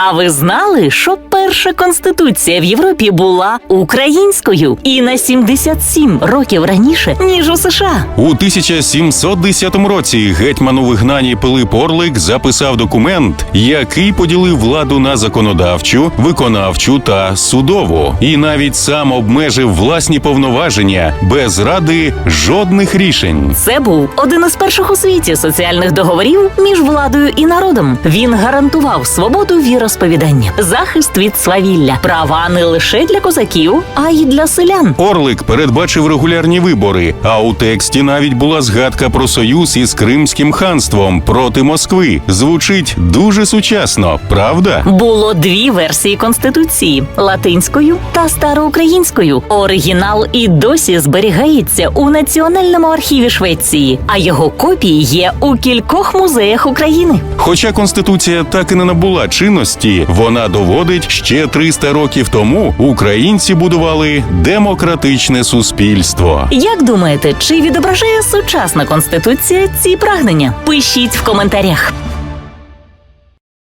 А ви знали, що перша конституція в Європі була українською і на 77 років раніше ніж у США? У 1710 році гетьман у вигнанні Пилип Орлик записав документ, який поділив владу на законодавчу, виконавчу та судову, і навіть сам обмежив власні повноваження без ради жодних рішень. Це був один із перших у світі соціальних договорів між владою і народом. Він гарантував свободу віросповідання, захист від свавілля, права не лише для козаків, а й для селян. Орлик передбачив регулярні вибори, а у тексті навіть була згадка про союз із Кримським ханством проти Москви. Звучить дуже сучасно, правда? Було дві версії конституції латинською та староукраїнською. Оригінал і досі зберігається у національному архіві Швеції, а його копії є у кількох музеях України. Хоча конституція так і не набула чинності, вона доводить, ще 300 років тому українці будували демократичне суспільство. Як думаєте, чи відображає сучасна конституція ці прагнення? Пишіть в коментарях.